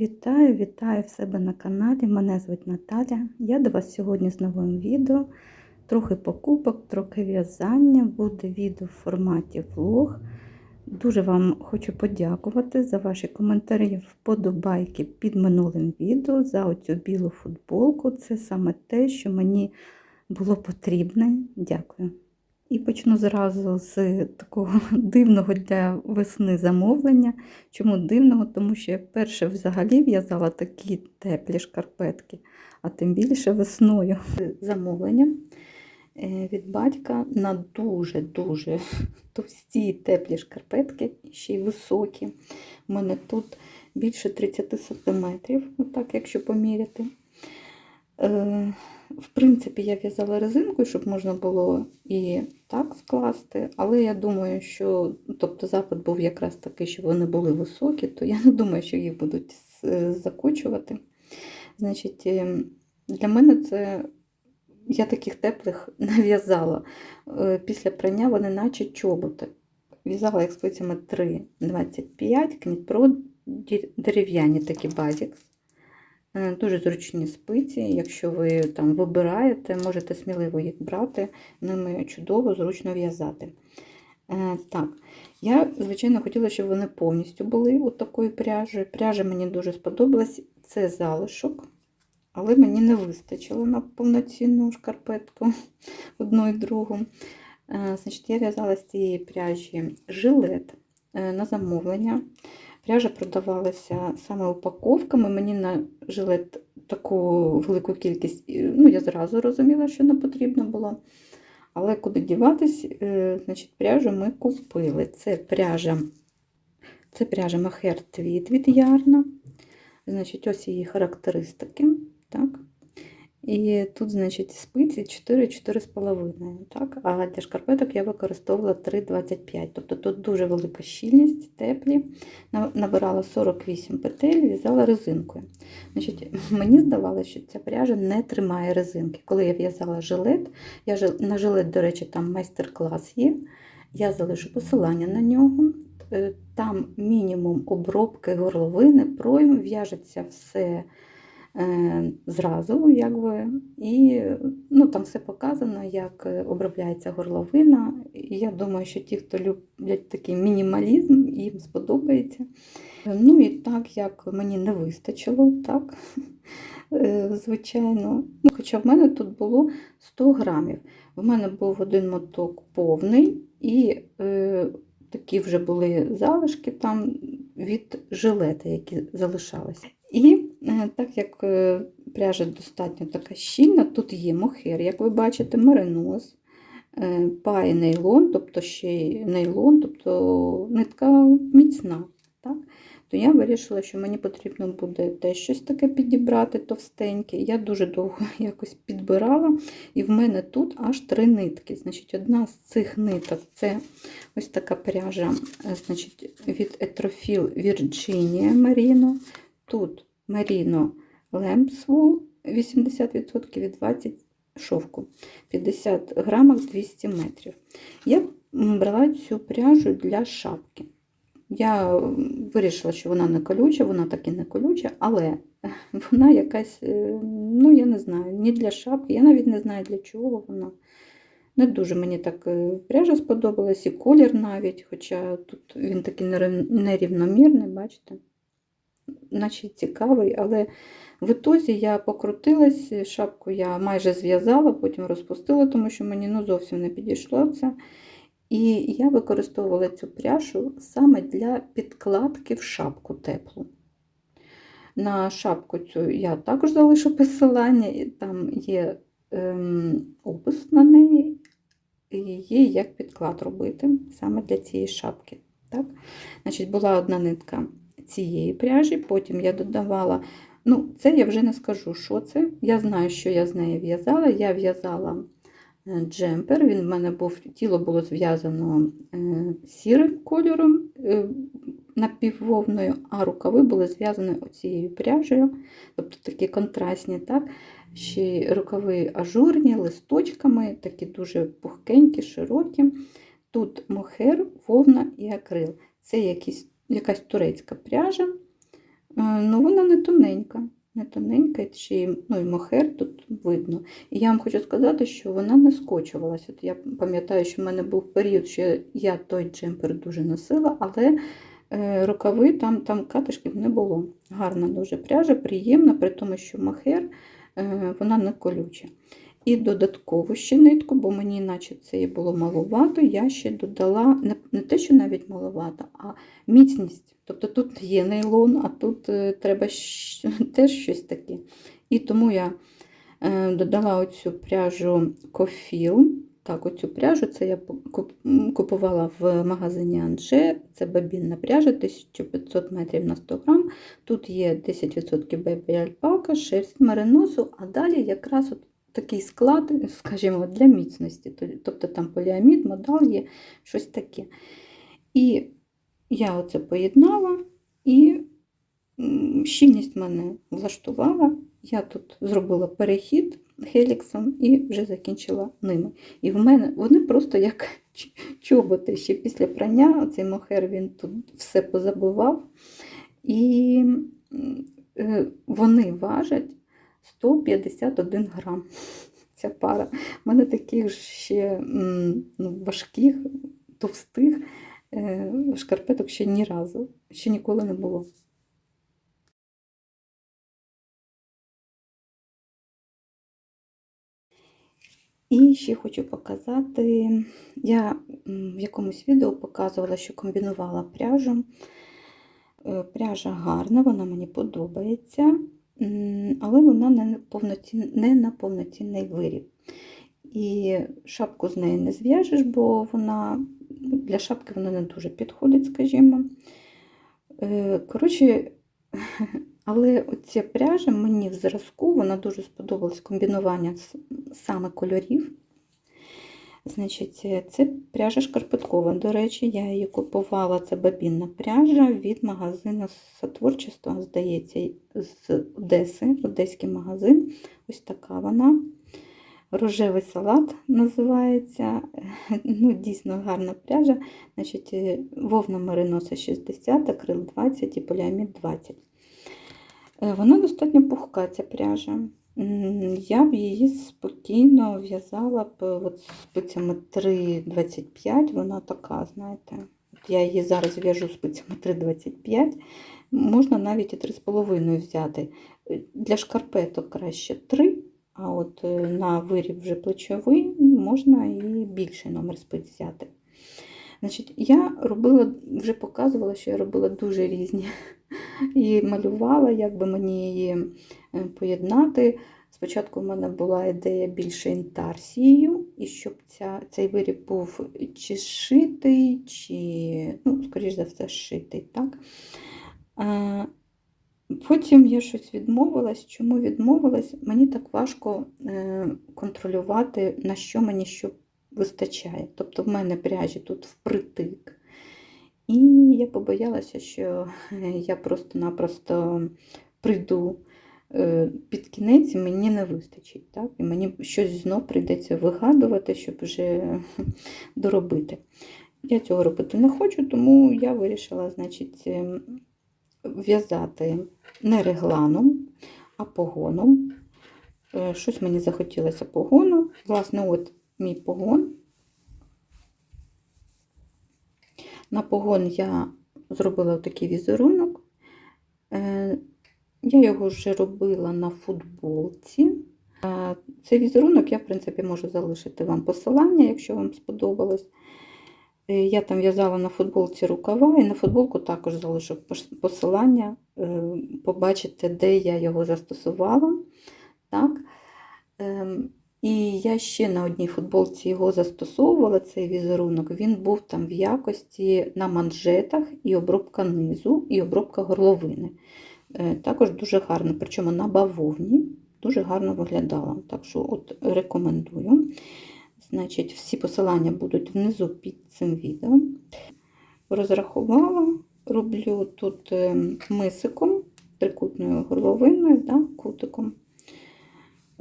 Вітаю, вітаю в себе на каналі. Мене звуть Наталя. Я до вас сьогодні з новим відео. Трохи покупок, трохи в'язання. Буде відео в форматі влог. Дуже вам хочу подякувати за ваші коментарі, вподобайки під минулим відео, за оцю білу футболку. Це саме те, що мені було потрібне. Дякую. І почну зразу з такого дивного для весни замовлення. Чому дивного? Тому що я вперше взагалі в'язала такі теплі шкарпетки, а тим більше весною. Замовлення е, від батька на дуже-дуже товсті теплі шкарпетки, ще й високі. У мене тут більше 30 см, отак, якщо поміряти. Е, в принципі, я в'язала резинкою, щоб можна було і так скласти, але я думаю, що тобто запит був якраз такий, що вони були високі, то я не думаю, що їх будуть закочувати. Значить, ем, для мене це я таких теплих не в'язала. Е, після прання вони наче чоботи. В'язала як спицями 3,25 кнітпро дерев'яні такі базікс. Е, дуже зручні спиці, якщо ви там вибираєте, можете сміливо їх брати, ними чудово, зручно в'язати. Е, так, Я, звичайно, хотіла, щоб вони повністю були у такої пряжі. Пряжа мені дуже сподобалась, це залишок, але мені не вистачило на повноцінну шкарпетку одну і другу. Е, значить, Я в'язала з цієї пряжі жилет на замовлення. Пряжа продавалася саме упаковками. Мені на жилет таку велику кількість, ну, я зразу розуміла, що не потрібно було. Але куди діватись, е, значить, пряжу ми купили. Це пряжа це пряжа Махер Твіт від Ярна. Значить, ось її характеристики. Так? І тут, значить, спиці 4-4,5. Так? А для шкарпеток я використовувала 3,25. Тобто тут дуже велика щільність, теплі. Набирала 48 петель, в'язала резинкою. Значить, Мені здавалося, що ця пряжа не тримає резинки. Коли я в'язала жилет, я на жилет, до речі, там майстер-клас є. Я залишу посилання на нього. Е, там мінімум обробки горловини, пройм, в'яжеться все. Е, зразу, якби, і ну, там все показано, як обробляється горловина. І я думаю, що ті, хто люблять такий мінімалізм, їм сподобається. Ну і так, як мені не вистачило, так, е, звичайно. Ну, Хоча в мене тут було 100 грамів. В мене був один моток повний, і е, такі вже були залишки там від жилета, які залишалися. І е, так як е, пряжа достатньо така щільна, тут є мохер, як ви бачите, меринос, е, пає нейлон, тобто ще й нейлон, тобто нитка міцна. Так? То я вирішила, що мені потрібно буде теж щось таке підібрати товстеньке. Я дуже довго якось підбирала, і в мене тут аж три нитки. Значить, Одна з цих ниток це ось така пряжа значить, від Етрофіл Virginia Merino. Тут Merino Lambswool 80% від 20 шовку, 50 грамах 200 метрів. Я брала цю пряжу для шапки. Я вирішила, що вона не колюча, вона так і не колюча, але вона якась, е, ну, я не знаю, не для шапки, я навіть не знаю, для чого вона. Не дуже мені так е, пряжа сподобалась, і колір навіть, хоча тут він такий нерівномірний, бачите? Наче цікавий, але в ітозі я покрутилась, шапку я майже зв'язала, потім розпустила, тому що мені ну, зовсім не підійшло це. І я використовувала цю пряжу саме для підкладки в шапку теплу. На шапку цю я також залишу посилання, там є ем, опис на неї, і є як підклад робити саме для цієї шапки. Так? Значить, Була одна нитка цієї пряжі, потім я додавала, ну, це я вже не скажу, що це. Я знаю, що я з неї в'язала. Я в'язала е, джемпер, він в мене був, тіло було зв'язано е, сірим кольором е, напіввовною, а рукави були зв'язані оцією пряжею, тобто такі контрастні. так? Ще рукави ажурні, листочками, такі дуже пухкенькі, широкі. Тут мохер, вовна і акрил. Це якісь якась турецька пряжа. Е, Ну, вона не тоненька. Не тоненька, чи ну, і мохер тут видно. І я вам хочу сказати, що вона не скочувалася. От я пам'ятаю, що в мене був період, що я той джемпер дуже носила, але е, рукави там, там катишків не було. Гарна дуже пряжа, приємна, при тому, що мохер е, вона не колюча. І додатково ще нитку, бо мені, наче це і було маловато, я ще додала не, те, що навіть маловато, а міцність. Тобто тут є нейлон, а тут е, треба теж щось таке. І тому я е, додала оцю пряжу кофіл. Так, оцю пряжу це я купувала в магазині Анже. Це бабінна пряжа 1500 метрів на 100 грам. Тут є 10% бебі альпака, шерсть мериносу, а далі якраз от такий склад, скажімо, для міцності. Тобто там поліамід, модал є, щось таке. І я оце поєднала, і щільність мене влаштувала. Я тут зробила перехід хеліксом і вже закінчила ними. І в мене вони просто як чоботи. Ще після прання цей мохер він тут все позабивав. І е, вони важать 151 грам. Ця пара. У мене таких ще ну, важких, товстих е, шкарпеток ще ні разу, ще ніколи не було. І ще хочу показати, я в якомусь відео показувала, що комбінувала пряжу. Е, Пряжа гарна, вона мені подобається, але вона не, повноцін- не на повноцінний виріб. І шапку з неї не зв'яжеш, бо вона ну, для шапки вона не дуже підходить, скажімо. Е, Коротше, але оця пряжа мені в зразку, вона дуже сподобалась комбінування саме кольорів. Значить, е, це пряжа шкарпеткова. До речі, я її купувала, це бабінна пряжа від магазину сотворчества, здається, з Одеси, одеський магазин. Ось така вона. Рожевий салат називається. Ну, Дійсно гарна пряжа. Значить, е, Вовна мериноса 60, акрил 20 і поліамід 20. Е, Вона достатньо пухка, ця пряжа. Я б її спокійно в'язала б от спицями 3,25, вона така, знаєте. От я її зараз в'яжу спицями 3,25, можна навіть і 3,5 взяти. Е, Для шкарпеток краще 3, а от е, на виріб вже плечовий можна і більший номер спиць взяти. Значить, я робила, вже показувала, що я робила дуже різні і малювала, як би мені її е, поєднати. Спочатку в мене була ідея більше інтарсією, і щоб ця, цей виріб був чи шитий, чи, ну, скоріш за все, шитий. Так? Потім я щось відмовилась. Чому відмовилась? Мені так важко е, контролювати, на що мені що вистачає. Тобто в мене пряжі тут впритик. І я побоялася, що я просто-напросто прийду е, під кінець і мені не вистачить. Так? І мені щось знов прийдеться вигадувати, щоб вже доробити. Я цього робити не хочу, тому я вирішила, значить, ем, в'язати не регланом, а погоном. Е, Щось мені захотілося погону. Власне, от мій погон. На погон я зробила такий візерунок. Е, Я його вже робила на футболці. Е, Цей візерунок я, в принципі, можу залишити вам посилання, якщо вам сподобалось. Е, Я там в'язала на футболці рукава, і на футболку також залишу посилання. Побачите, де я його застосувала. Так. І я ще на одній футболці його застосовувала, цей візерунок. Він був там в якості на манжетах і обробка низу, і обробка горловини. Е, Також дуже гарно, причому на бавовні дуже гарно виглядала. Так що от рекомендую. Значить, всі посилання будуть внизу під цим відео. Розрахувала, роблю тут е, мисиком, трикутною горловиною, да, кутиком.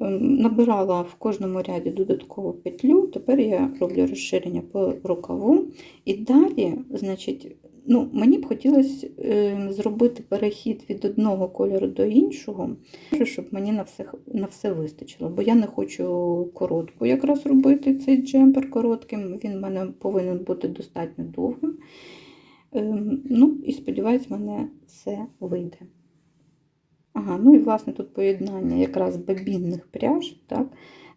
Ем, набирала в кожному ряді додаткову петлю, тепер я роблю розширення по рукаву. І далі, значить, ну, мені б хотілося е, зробити перехід від одного кольору до іншого, щоб мені на все, на все вистачило. Бо я не хочу коротку якраз робити цей джемпер коротким, він в мене повинен бути достатньо довгим. Ем, Ну, і сподіваюсь, в мене все вийде. Ага, ну і власне тут поєднання якраз бобінних пряж. Так?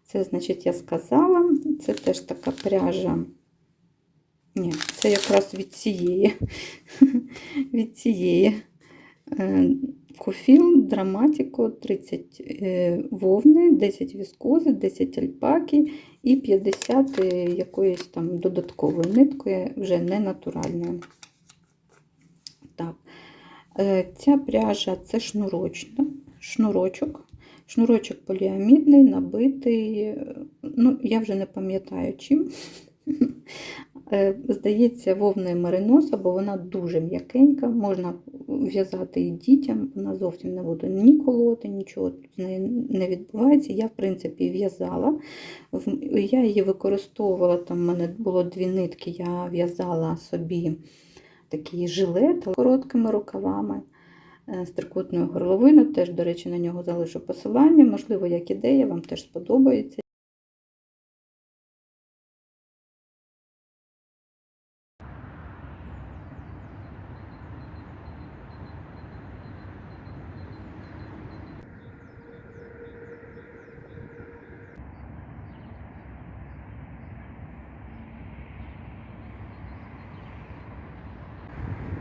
Це, значить, я сказала, це теж така пряжа. Ні, це якраз від цієї. від цієї. Е, Кофіл, драматико, 30 е, вовни, 10 віскози, 10 альпаки і 50 е, якоїсь там додаткової нитки, вже не натуральної. Так. Е, Ця пряжа це шнурочна, шнурочок. Шнурочок поліамідний, набитий. Ну, я вже не пам'ятаю чим. Е, Здається, вовною мериноса, бо вона дуже м'якенька, можна в'язати і дітям, вона зовсім не буде ні колоти, нічого з нею не відбувається. Я, в принципі, в'язала. Я її використовувала, там в мене було дві нитки, я в'язала собі такий жилет короткими рукавами е, з трикутною горловиною. Теж, до речі, на нього залишу посилання. Можливо, як ідея, вам теж сподобається.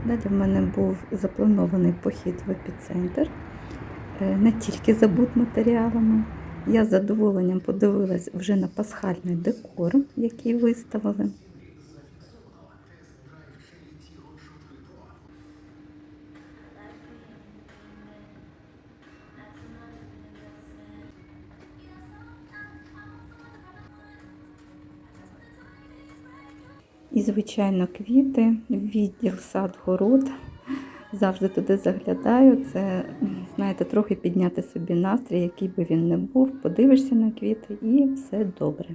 Далі в мене був запланований похід в епіцентр. Е, Не тільки за будматеріалами. Я з задоволенням подивилась вже на пасхальний декор, який виставили. Звичайно, квіти, відділ сад, город. Завжди туди заглядаю. Це, знаєте, трохи підняти собі настрій, який би він не був. Подивишся на квіти і все добре.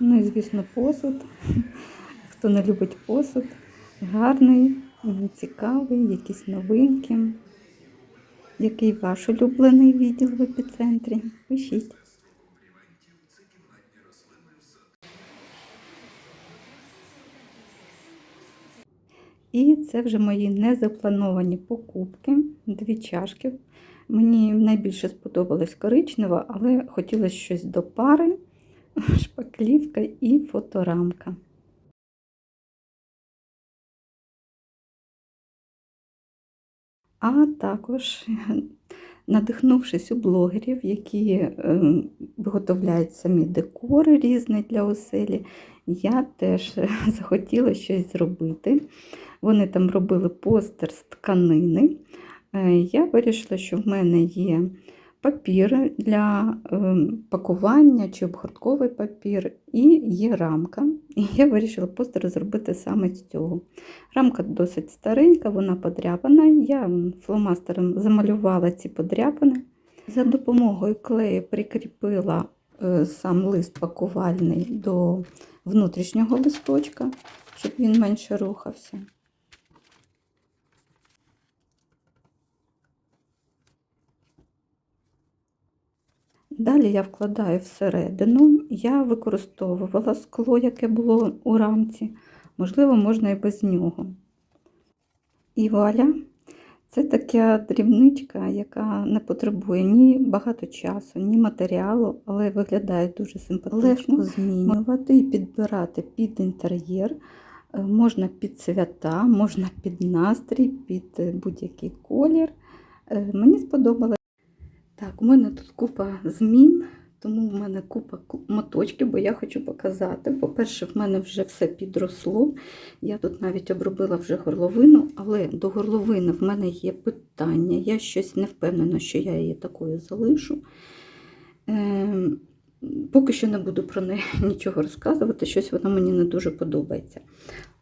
Ну і, звісно, посуд. Хто не любить посуд, гарний, цікавий, якісь новинки. Який ваш улюблений відділ в епіцентрі? Пишіть. І це вже мої незаплановані покупки. Дві чашки. Мені найбільше сподобалась коричнева, але хотілося щось до пари, шпаклівка і фоторамка. А також, надихнувшись у блогерів, які е, виготовляють самі декори різні для оселі, я теж захотіла щось зробити. Вони там робили постер з тканини. Е, Я вирішила, що в мене є папір для е, пакування чи обгортковий папір, і є рамка. І я вирішила постер зробити саме з цього. Рамка досить старенька, вона подряпана. Я фломастером замалювала ці подряпини. За допомогою клею прикріпила е, сам лист пакувальний до внутрішнього листочка, щоб він менше рухався. Далі я вкладаю всередину. Я використовувала скло, яке було у рамці. Можливо, можна і без нього. І вуаля, це така дрібничка, яка не потребує ні багато часу, ні матеріалу, але виглядає дуже симпатично. Легко змінювати і підбирати під інтер'єр. Е, Можна під свята, можна під настрій, під е, будь-який колір. Е, Мені сподобалось. Так, у мене тут купа змін, тому в мене купа ку- моточків, бо я хочу показати. По-перше, в мене вже все підросло. Я тут навіть обробила вже горловину, але до горловини в мене є питання. Я щось не впевнена, що я її такою залишу. Ем, Поки що не буду про неї нічого розказувати, щось вона мені не дуже подобається.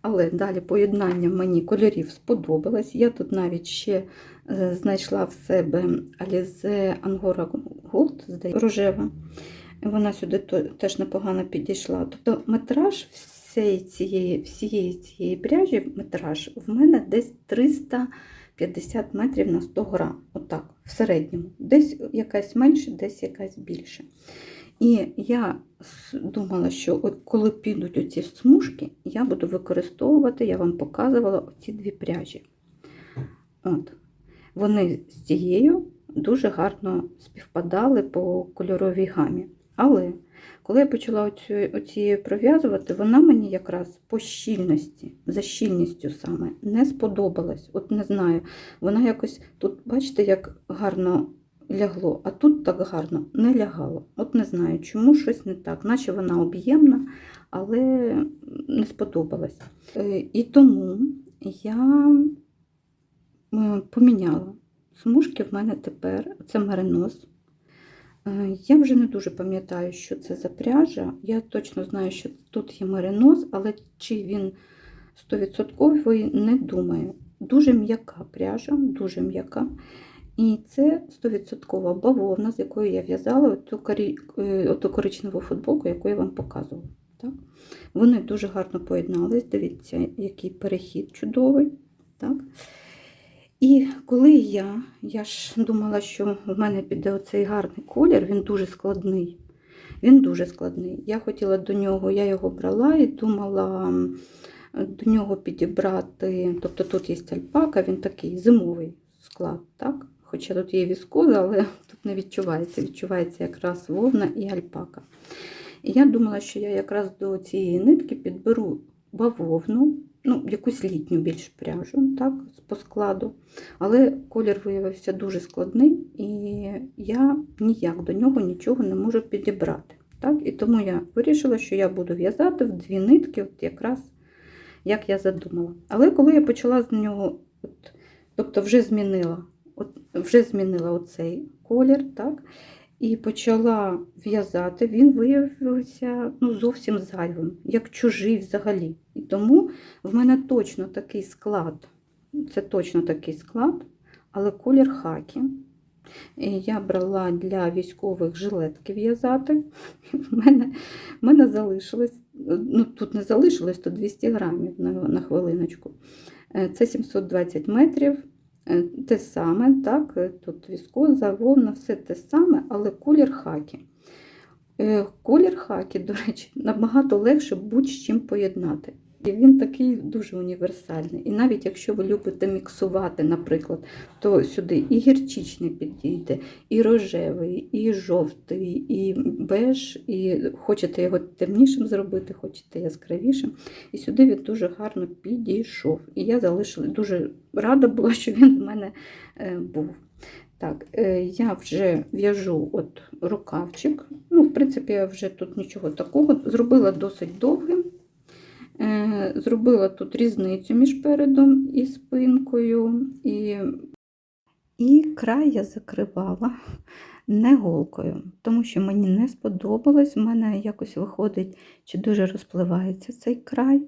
Але далі поєднання мені кольорів сподобалось. Я тут навіть ще е, знайшла в себе Alize Angora Gold, здається, рожева. Вона сюди теж непогано підійшла. Тобто метраж всієї цієї, всієї цієї пряжі, метраж в мене десь 350 метрів на 100 грам. Отак, в середньому. Десь якась менше, десь якась більше. І я думала, що от коли підуть оці смужки, я буду використовувати, я вам показувала оці дві пряжі. От. Вони з цією дуже гарно співпадали по кольоровій гамі. Але коли я почала оцю, оцією пров'язувати, вона мені якраз по щільності, за щільністю саме, не сподобалась. От не знаю, вона якось тут, бачите, як гарно лягло, а тут так гарно не лягало. От не знаю, чому щось не так, наче вона об'ємна, але не сподобалась. Е, І тому я е, поміняла. Смужки в мене тепер це меринос. Е, Я вже не дуже пам'ятаю, що це за пряжа. Я точно знаю, що тут є меринос, але чи він 100% не думаю. Дуже м'яка пряжа, дуже м'яка. І це 100% бавовна, з якою я в'язала е, оту коричневу футболку, яку я вам показувала. Так? Вони дуже гарно поєднались. Дивіться, який перехід чудовий. Так? І коли я, я ж думала, що в мене піде оцей гарний колір, він дуже складний. Він дуже складний. Я хотіла до нього, я його брала і думала до нього підібрати. Тобто тут є альпака, він такий зимовий склад, так? Хоча тут є віскоза, але тут не відчувається. Відчувається якраз вовна і альпака. І я думала, що я якраз до цієї нитки підберу бавовну, ну, якусь літню більш пряжу, так, по складу. Але колір виявився дуже складний, і я ніяк до нього нічого не можу підібрати. Так? І тому я вирішила, що я буду в'язати в дві нитки, от якраз як я задумала. Але коли я почала з нього, от, тобто вже змінила, от, вже змінила оцей колір, так? і почала в'язати, він виявився ну, зовсім зайвим, як чужий взагалі. І тому в мене точно такий склад, це точно такий склад, але колір хакі. І Я брала для військових жилетки в'язати. В мене, мене залишилось, ну тут не залишилось, то 200 грамів на, на хвилиночку. Е, Це 720 метрів. Е, Те саме, так, е, тут віскоза, вовна, все те саме, але колір хакі. Е, Колір хакі, до речі, набагато легше будь-з чим поєднати. І він такий дуже універсальний. І навіть якщо ви любите міксувати, наприклад, то сюди і гірчичний підійде, і рожевий, і жовтий, і беж, і хочете його темнішим зробити, хочете яскравішим. І сюди він дуже гарно підійшов. І я залишила дуже рада була, що він в мене е, був. Так, е, я вже в'яжу от рукавчик. Ну, в принципі, я вже тут нічого такого. Зробила досить довгим. Е, Зробила тут різницю між передом і спинкою. І, і край я закривала не голкою, тому що мені не сподобалось. У мене якось виходить, чи дуже розпливається цей край,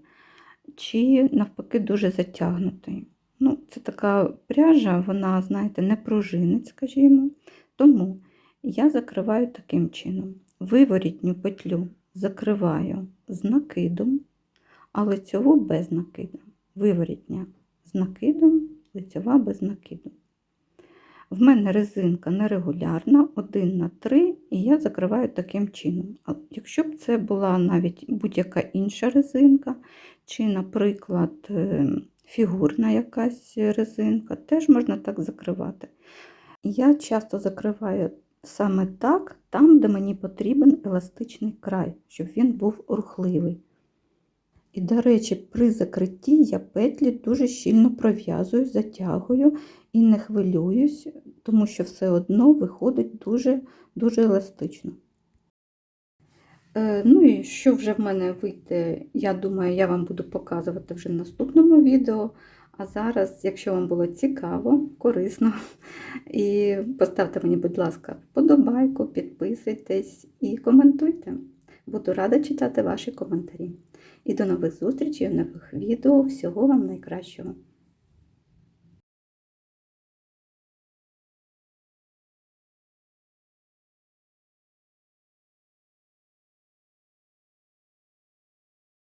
чи навпаки дуже затягнутий. Ну, Це така пряжа, вона, знаєте, не пружинить, скажімо. Тому я закриваю таким чином. Виворітню петлю закриваю з накидом, а лицьову без накиду. Виворітня з накидом, лицьова без накиду. В мене резинка нерегулярна, 1 на 3, і я закриваю таким чином. Якщо б це була навіть будь-яка інша резинка, чи, наприклад, е, фігурна якась резинка, теж можна так закривати. Я часто закриваю саме так, там, де мені потрібен еластичний край, щоб він був рухливий. І, до речі, при закритті я петлі дуже щільно пров'язую, затягую і не хвилююсь, тому що все одно виходить дуже, дуже еластично. Е, Ну і що вже в мене вийде, я думаю, я вам буду показувати вже в наступному відео. А зараз, якщо вам було цікаво, корисно, і поставте мені, будь ласка, вподобайку, підписуйтесь і коментуйте. Буду рада читати ваші коментарі. І до нових зустрічей, нових відео. Всього вам найкращого!